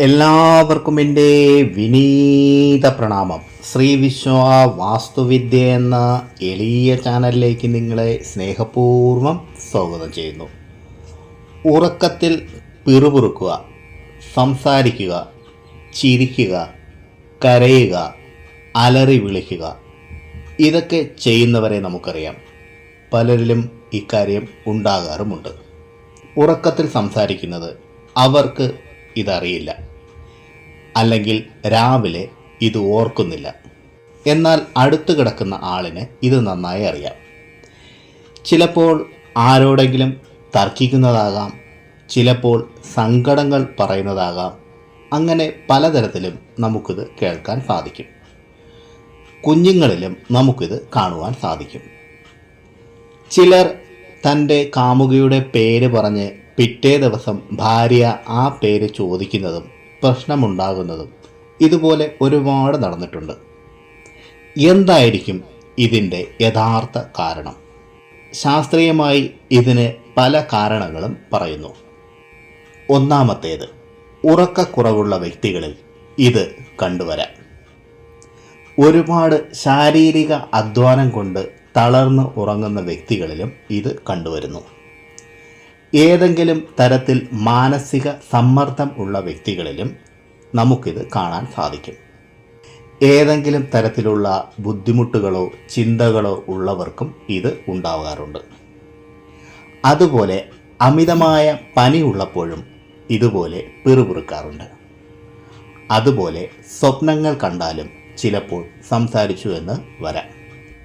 എല്ലാവർക്കും എന്റെ വിനീത പ്രണാമം. ശ്രീ വിശ്വ വാസ്തുവിദ്യ എന്ന എളിയ ചാനലിലേക്ക് നിങ്ങളെ സ്നേഹപൂർവം സ്വാഗതം ചെയ്യുന്നു. ഉറക്കത്തിൽ പിറുപിറുക്കുക സംസാരിക്കുക ചിരിക്കുക കരയുക അലറി വിളിക്കുക ഇതൊക്കെ ചെയ്യുന്നവരെ നമുക്കറിയാം. പലരിലും ഇക്കാര്യം ഉണ്ടാകാറുമുണ്ട്. ഉറക്കത്തിൽ സംസാരിക്കുന്നത് അവർക്ക് ഇതറിയില്ല. അല്ലെങ്കിൽ രാവിലെ ഇത് ഓർക്കുന്നില്ല. എന്നാൽ അടുത്തു കിടക്കുന്ന ആളിന് ഇത് നന്നായി അറിയാം. ചിലപ്പോൾ ആരോടെങ്കിലും തർക്കിക്കുന്നതാകാം ചിലപ്പോൾ സങ്കടങ്ങൾ പറയുന്നതാകാം. അങ്ങനെ പലതരത്തിലും നമുക്കിത് കേൾക്കാൻ സാധിക്കും. കുഞ്ഞുങ്ങളിലും നമുക്കിത് കാണുവാൻ സാധിക്കും. ചിലർ തന്റെ കാമുകിയുടെ പേര് പറഞ്ഞ് പിറ്റേ ദിവസം ഭാര്യ ആ പേര് ചോദിക്കുന്നതും പ്രശ്നമുണ്ടാകുന്നതും ഇതുപോലെ ഒരുപാട് നടന്നിട്ടുണ്ട്. എന്തായിരിക്കും ഇതിന്റെ യഥാർത്ഥ കാരണം? ശാസ്ത്രീയമായി ഇതിന് പല കാരണങ്ങളും പറയുന്നു. ഒന്നാമത്തേത് ഉറക്കക്കുറവുള്ള വ്യക്തികളിൽ ഇത് കണ്ടുവരാം. ഒരുപാട് ശാരീരിക അധ്വാനം കൊണ്ട് തളർന്ന് ഉറങ്ങുന്ന വ്യക്തികളിലും ഇത് കണ്ടുവരുന്നു. ഏതെങ്കിലും തരത്തിൽ മാനസിക സമ്മർദ്ദം ഉള്ള വ്യക്തികളിലും നമുക്കിത് കാണാൻ സാധിക്കും. ഏതെങ്കിലും തരത്തിലുള്ള ബുദ്ധിമുട്ടുകളോ ചിന്തകളോ ഉള്ളവർക്കും ഇത് ഉണ്ടാവാറുണ്ട് അതുപോലെ അമിതമായ പനി ഉള്ളപ്പോഴും ഇതുപോലെ പിറുപിറുക്കാറുണ്ട്. അതുപോലെ സ്വപ്നങ്ങൾ കണ്ടാലും ചിലപ്പോൾ സംസാരിച്ചു എന്ന് വരാം.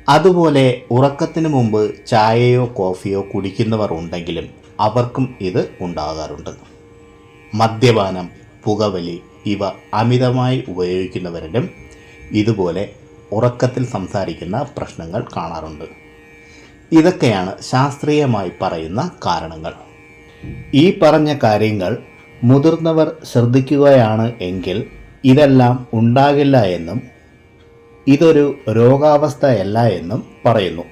അതുപോലെ ഉറക്കത്തിന് മുമ്പ് ചായയോ കോഫിയോ കുടിക്കുന്നവർ ഉണ്ടെങ്കിലും അവർക്കും ഇത് ഉണ്ടാകാറുണ്ട്. മദ്യപാനം പുകവലി ഇവ അമിതമായി ഉപയോഗിക്കുന്നവരിലും ഇതുപോലെ ഉറക്കത്തിൽ സംസാരിക്കുന്ന പ്രശ്നങ്ങൾ കാണാറുണ്ട്. ഇതൊക്കെയാണ് ശാസ്ത്രീയമായി പറയുന്ന കാരണങ്ങൾ. ഈ പറഞ്ഞ കാര്യങ്ങൾ മുതിർന്നവർ ശ്രദ്ധിക്കുകയാണ് എങ്കിൽ ഇതെല്ലാം ഉണ്ടാകില്ല എന്നും ഇതൊരു രോഗാവസ്ഥയല്ല എന്നും പറയുന്നു.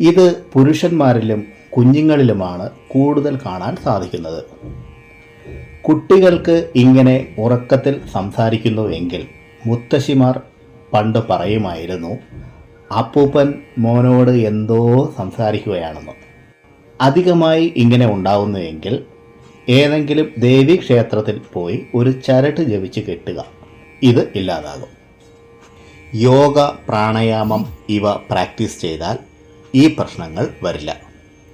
ഇത് പുരുഷന്മാരിലും കുഞ്ഞുങ്ങളിലുമാണ് കൂടുതൽ കാണാൻ സാധിക്കുന്നത്. കുട്ടികൾക്ക് ഇങ്ങനെ ഉറക്കത്തിൽ സംസാരിക്കുന്നുവെങ്കിൽ മുത്തശ്ശിമാർ പണ്ട് പറയുമായിരുന്നു അപ്പൂപ്പൻ മോനോട് എന്തോ സംസാരിക്കുകയാണെന്ന്. അധികമായി ഇങ്ങനെ ഉണ്ടാവുന്നുവെങ്കിൽ ഏതെങ്കിലും ദേവീക്ഷേത്രത്തിൽ പോയി ഒരു ചരട് ജപിച്ച് കെട്ടുക. ഇത് ഇല്ലാതാകും. യോഗ പ്രാണായാമം ഇവ പ്രാക്ടീസ് ചെയ്താൽ ഈ പ്രശ്നങ്ങൾ വരില്ല.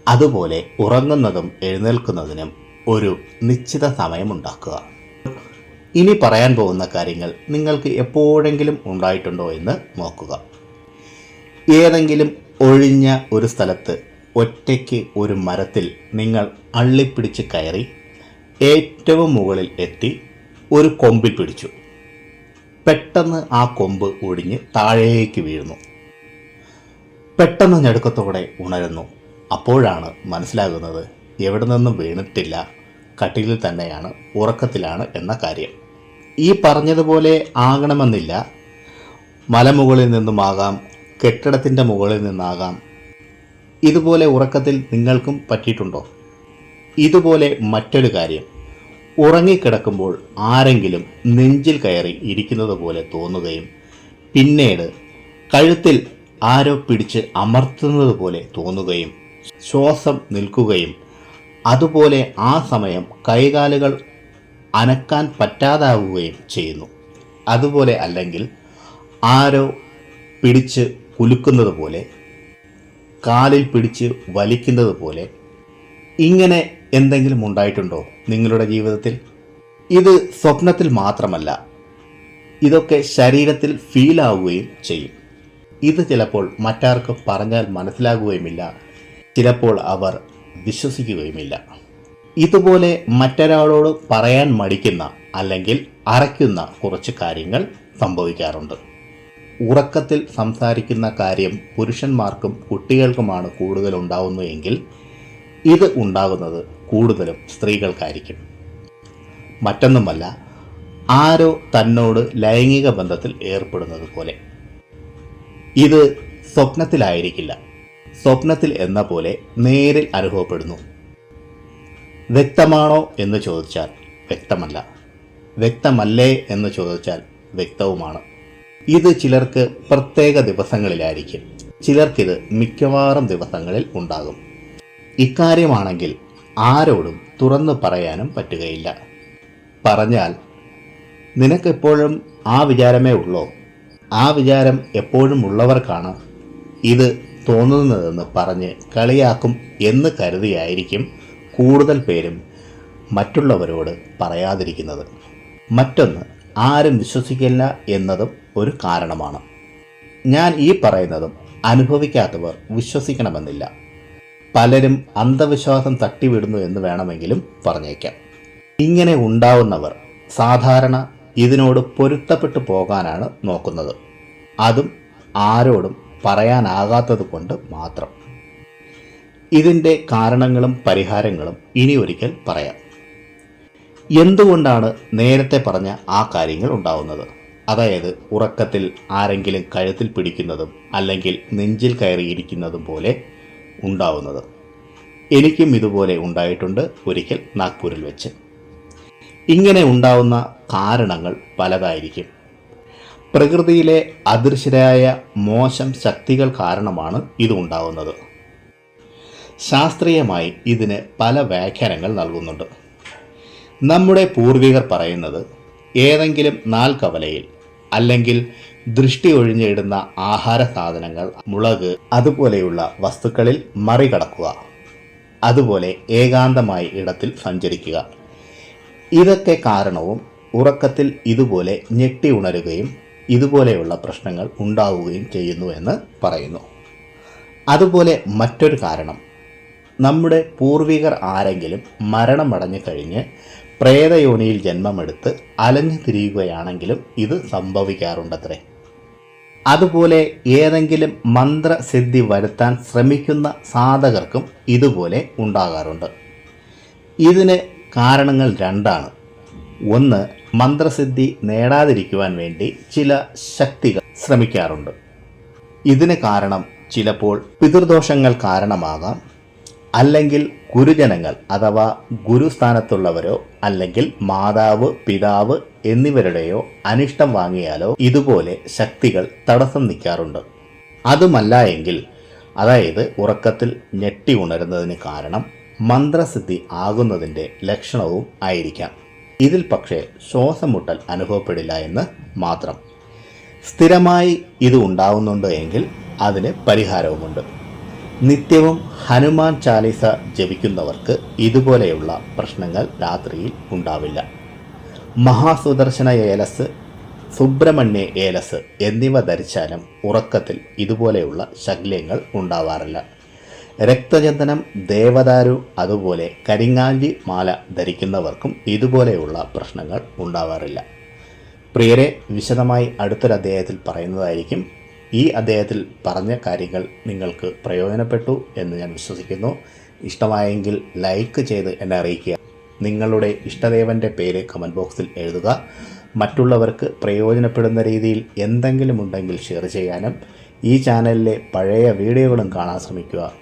അതുപോലെ ഉറങ്ങുന്നതും എഴുന്നേൽക്കുന്നതിനും ഒരു നിശ്ചിത സമയമുണ്ടാക്കുക. ഇനി പറയാൻ പോകുന്ന കാര്യങ്ങൾ നിങ്ങൾക്ക് എപ്പോഴെങ്കിലും ഉണ്ടായിട്ടുണ്ടോ എന്ന് നോക്കുക. ഏതെങ്കിലും ഒഴിഞ്ഞ ഒരു സ്ഥലത്ത് ഒറ്റയ്ക്ക് ഒരു മരത്തിൽ നിങ്ങൾ അള്ളിപ്പിടിച്ച് കയറി ഏറ്റവും മുകളിൽ എത്തി ഒരു കൊമ്പിൽ പിടിച്ചു. പെട്ടെന്ന് ആ കൊമ്പ് ഒടിഞ്ഞ് താഴേക്ക് വീഴുന്നു. പെട്ടെന്ന് ഞെടുക്കത്തോടെ ഉണരുന്നു. അപ്പോഴാണ് മനസ്സിലാകുന്നത് എവിടെ നിന്നും വീണിട്ടില്ല കട്ടിലിൽ തന്നെയാണ് ഉറക്കത്തിലാണ് എന്ന കാര്യം. ഈ പറഞ്ഞതുപോലെ ആകണമെന്നില്ല. മലമുകളിൽ നിന്നുമാകാം കെട്ടിടത്തിന്റെ മുകളിൽ നിന്നാകാം. ഇതുപോലെ ഉറക്കത്തിൽ നിങ്ങൾക്കും പറ്റിയിട്ടുണ്ടോ? ഇതുപോലെ മറ്റൊരു കാര്യം. ഉറങ്ങിക്കിടക്കുമ്പോൾ ആരെങ്കിലും നെഞ്ചിൽ കയറി ഇരിക്കുന്നത് പോലെ തോന്നുകയും പിന്നീട് കഴുത്തിൽ ആരോ പിടിച്ച് അമർത്തുന്നത് പോലെ തോന്നുകയും ശ്വാസം നിൽക്കുകയും അതുപോലെ ആ സമയം കൈകാലുകൾ അനക്കാൻ പറ്റാതാവുകയും ചെയ്യുന്നു. അതുപോലെ അല്ലെങ്കിൽ ആരോ പിടിച്ച് കുലുക്കുന്നത് പോലെ കാലിൽ പിടിച്ച് വലിക്കുന്നത് പോലെ ഇങ്ങനെ എന്തെങ്കിലും ഉണ്ടായിട്ടുണ്ടോ നിങ്ങളുടെ ജീവിതത്തിൽ? ഇത് സ്വപ്നത്തിൽ മാത്രമല്ല ഇതൊക്കെ ശരീരത്തിൽ ഫീലാവുകയും ചെയ്യും. ഇത് ചിലപ്പോൾ മറ്റാർക്കും പറഞ്ഞാൽ മനസ്സിലാകുകയുമില്ല. ചിലപ്പോൾ അവർ വിശ്വസിക്കുകയുമില്ല. ഇതുപോലെ മറ്റൊരാളോട് പറയാൻ മടിക്കുന്ന അല്ലെങ്കിൽ അറയ്ക്കുന്ന കുറച്ച് കാര്യങ്ങൾ സംഭവിക്കാറുണ്ട്. ഉറക്കത്തിൽ സംസാരിക്കുന്ന കാര്യം പുരുഷന്മാർക്കും കുട്ടികൾക്കുമാണ് കൂടുതൽ ഉണ്ടാവുന്നതെങ്കിൽ ഇത് ഉണ്ടാകുന്നത് കൂടുതലും സ്ത്രീകൾക്കായിരിക്കും. മറ്റൊന്നുമല്ല ആരോ തന്നോട് ലൈംഗിക ബന്ധത്തിൽ ഏർപ്പെടുന്നത് പോലെ. ഇത് സ്വപ്നത്തിലായിരിക്കില്ല. സ്വപ്നത്തിൽ എന്ന പോലെ നേരിൽ അനുഭവപ്പെടുന്നു. വ്യക്തമാണോ എന്ന് ചോദിച്ചാൽ വ്യക്തമല്ല. വ്യക്തമല്ലേ എന്ന് ചോദിച്ചാൽ വ്യക്തവുമാണ്. ഇത് ചിലർക്ക് പ്രത്യേക ദിവസങ്ങളിലായിരിക്കും. ചിലർക്കിത് മിക്കവാറും ദിവസങ്ങളിൽ ഉണ്ടാകും. ഇക്കാര്യമാണെങ്കിൽ ആരോടും തുറന്നു പറയാനും പറ്റുകയില്ല. പറഞ്ഞാൽ നിനക്കെപ്പോഴും ആ വിചാരമേ ഉള്ളോ? ആ വിചാരം എപ്പോഴും ഉള്ളവർക്കാണ്. ഇത് തോന്നുന്നതെന്ന് പറഞ്ഞ് കളിയാക്കും എന്ന് കരുതിയായിരിക്കും കൂടുതൽ പേരും മറ്റുള്ളവരോട് പറയാതിരിക്കുന്നത്. മറ്റൊന്ന് ആരും വിശ്വസിക്കില്ല എന്നതും ഒരു കാരണമാണ്. ഞാൻ ഈ പറയുന്നതും അനുഭവിക്കാത്തവർ വിശ്വസിക്കണമെന്നില്ല. പലരും അന്ധവിശ്വാസം തട്ടിവിടുന്നു എന്ന് വേണമെങ്കിലും പറഞ്ഞേക്കാം. ഇങ്ങനെ ഉണ്ടാവുന്നവർ സാധാരണ ഇതിനോട് പൊരുത്തപ്പെട്ടു പോകാനാണ് നോക്കുന്നത്. അതും ആരോടും പറയാനാകാത്തത് കൊണ്ട് മാത്രം. ഇതിന്റെ കാരണങ്ങളും പരിഹാരങ്ങളും ഇനി ഒരിക്കൽ പറയാം. എന്തുകൊണ്ടാണ് നേരത്തെ പറഞ്ഞ ആ കാര്യങ്ങൾ ഉണ്ടാവുന്നത്? അതായത് ഉറക്കത്തിൽ ആരെങ്കിലും കഴുത്തിൽ പിടിക്കുന്നതും അല്ലെങ്കിൽ നെഞ്ചിൽ കയറിയിരിക്കുന്നതും പോലെ ഉണ്ടാവുന്നത്. എനിക്കും ഇതുപോലെ ഉണ്ടായിട്ടുണ്ട് ഒരിക്കൽ നാഗ്പൂരിൽ വെച്ച്. ഇങ്ങനെ ഉണ്ടാവുന്ന കാരണങ്ങൾ പലതായിരിക്കും. പ്രകൃതിയിലെ അദൃശ്യരായ മോശം ശക്തികൾ കാരണമാണ് ഇത് ഉണ്ടാവുന്നത്. ശാസ്ത്രീയമായി ഇതിന് പല വ്യാഖ്യാനങ്ങൾ നൽകുന്നുണ്ട്. നമ്മുടെ പൂർവികർ പറയുന്നത് ഏതെങ്കിലും നാൽക്കവലയിൽ അല്ലെങ്കിൽ ദൃഷ്ടി ഒഴിഞ്ഞിടുന്ന ആഹാര സാധനങ്ങൾ മുളക് അതുപോലെയുള്ള വസ്തുക്കളിൽ മറികടക്കുക. അതുപോലെ ഏകാന്തമായ ഇടത്തിൽ സഞ്ചരിക്കുക. ഇതൊക്കെ കാരണവും ഉറക്കത്തിൽ ഇതുപോലെ ഞെട്ടി ഉണരുകയും ഇതുപോലെയുള്ള പ്രശ്നങ്ങൾ ഉണ്ടാവുകയും ചെയ്യുന്നു എന്ന് പറയുന്നു. അതുപോലെ മറ്റൊരു കാരണം. നമ്മുടെ പൂർവികർ ആരെങ്കിലും മരണമടഞ്ഞു കഴിഞ്ഞ് പ്രേതയോനിയിൽ ജന്മമെടുത്ത് അലഞ്ഞു തിരിയുകയാണെങ്കിലും ഇത് സംഭവിക്കാറുണ്ടത്രേ. അതുപോലെ ഏതെങ്കിലും മന്ത്രസിദ്ധി വരുത്താൻ ശ്രമിക്കുന്ന സാധകർക്കും ഇതുപോലെ ഉണ്ടാകാറുണ്ട്. ഇതിന് കാരണങ്ങൾ രണ്ടാണ്. ഒന്ന് മന്ത്രസിദ്ധി നേടാതിരിക്കുവാൻ വേണ്ടി ചില ശക്തികൾ ശ്രമിക്കാറുണ്ട്. ഇതിന് കാരണം ചിലപ്പോൾ പിതൃദോഷങ്ങൾ കാരണമാകാം അല്ലെങ്കിൽ ഗുരുജനങ്ങൾ അഥവാ ഗുരുസ്ഥാനത്തുള്ളവരോ അല്ലെങ്കിൽ മാതാവ് പിതാവ് എന്നിവരുടെയോ അനിഷ്ടം വാങ്ങിയാലോ ഇതുപോലെ ശക്തികൾ തടസ്സം നിൽക്കാറുണ്ട്. അതുമല്ല എങ്കിൽ അതായത് ഉറക്കത്തിൽ ഞെട്ടി ഉണരുന്നതിന് കാരണം മന്ത്രസിദ്ധി ആകുന്നതിന്റെ ലക്ഷണവും ആയിരിക്കാം. ഇതിൽ പക്ഷേ ശ്വാസമുട്ടൽ അനുഭവപ്പെടില്ല എന്ന് മാത്രം. സ്ഥിരമായി ഇത് ഉണ്ടാവുന്നുണ്ട് എങ്കിൽ അതിന് പരിഹാരവുമുണ്ട്. നിത്യവും ഹനുമാൻ ചാലീസ ജപിക്കുന്നവർക്ക് ഇതുപോലെയുള്ള പ്രശ്നങ്ങൾ രാത്രിയിൽ ഉണ്ടാവില്ല. മഹാസുദർശന ഏലസ് സുബ്രഹ്മണ്യ ഏലസ് എന്നിവ ധരിച്ചാലും ഉറക്കത്തിൽ ഇതുപോലെയുള്ള ശല്യങ്ങൾ ഉണ്ടാവാറില്ല. രക്തചന്ദനം ദേവദാരു അതുപോലെ കരിങ്ങാഞ്ചി മാല ധരിക്കുന്നവർക്കും ഇതുപോലെയുള്ള പ്രശ്നങ്ങൾ ഉണ്ടാവാറില്ല. പ്രിയരെ വിശദമായി അടുത്തൊരു അദ്ദേഹത്തിൽ പറയുന്നതായിരിക്കും ഈ അദ്ദേഹത്തിൽ പറഞ്ഞ കാര്യങ്ങൾ നിങ്ങൾക്ക് പ്രയോജനപ്പെട്ടു എന്ന് ഞാൻ വിശ്വസിക്കുന്നു. ഇഷ്ടമായെങ്കിൽ ലൈക്ക് ചെയ്ത് എന്നെ അറിയിക്കുക. നിങ്ങളുടെ ഇഷ്ടദേവന്റെ പേര് കമന്റ് ബോക്സിൽ എഴുതുക. മറ്റുള്ളവർക്ക് പ്രയോജനപ്പെടുന്ന രീതിയിൽ എന്തെങ്കിലും ഉണ്ടെങ്കിൽ ഷെയർ ചെയ്യാനും ഈ ചാനലിലെ പഴയ വീഡിയോകളും കാണാൻ ശ്രമിക്കുക.